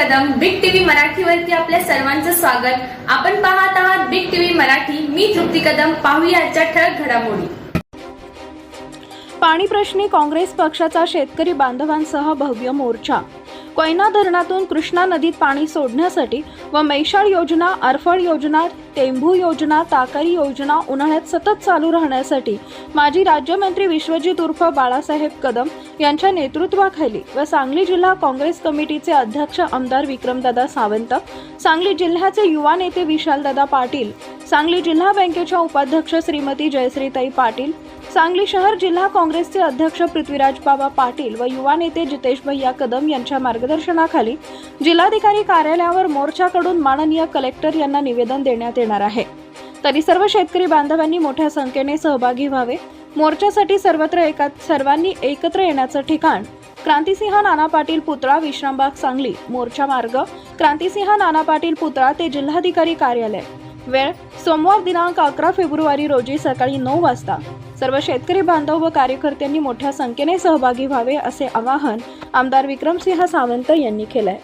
Kadam. Big TV मराठीवरती आपल्या सर्वांचं स्वागत. आपण पाहत आहात बिग टीव्ही मराठी. मी तृप्ती कदम. पाहूया आजच्या ठळक घडामोडी. पाणी प्रश्नी काँग्रेस पक्षाचा शेतकरी बांधवांसह भव्य मोर्चा. कोयना धरणातून कृष्णा नदीत पाणी सोडण्यासाठी व मैशाळ योजना अरफळ योजना टेंभू योजना ताकारी योजना उन्हाळ्यात सतत चालू राहण्यासाठी माजी राज्यमंत्री विश्वजित उर्फ बाळासाहेब कदम यांच्या नेतृत्वाखाली व सांगली जिल्हा काँग्रेस कमिटीचे अध्यक्ष आमदार विक्रमदादा सावंत सांगली जिल्ह्याचे युवा नेते विशालदादा पाटील सांगली जिल्हा बँकेच्या उपाध्यक्ष श्रीमती जयश्रीताई पाटील सांगली शहर जिल्हा काँग्रेसचे अध्यक्ष पृथ्वीराज बाबा पाटील व युवा नेते जितेश भैया कदम यांच्या मार्ग मार्गदर्शनाखाली जिल्हाधिकारी कार्यालयावर मोर्चाकडून माननीय कलेक्टर यांना निवेदन देण्यात येणार आहे. तरी सर्व शेतकरी बांधवांनी मोठ्या संख्येने सहभागी व्हावे. मोर्चासाठी सर्वत्र एका सर्वांनी एकत्र येण्याचं ठिकाण. क्रांतिसिंह नाना पाटील पुतळा विश्रामबाग सांगली मोर्चा मार्ग क्रांतिसिंह नाना पाटील पुतळा ते जिल्हाधिकारी कार्यालय. वेळ सोमवार दिनांक अकरा फेब्रुवारी रोजी सकाळी नऊ वाजता. सर्व शेतकरी बांधव व कार्यकर्त्यांनी मोठ्या संख्येने सहभागी व्हावे असे आवाहन आमदार विक्रमसिंह सावंत यांनी केलंय.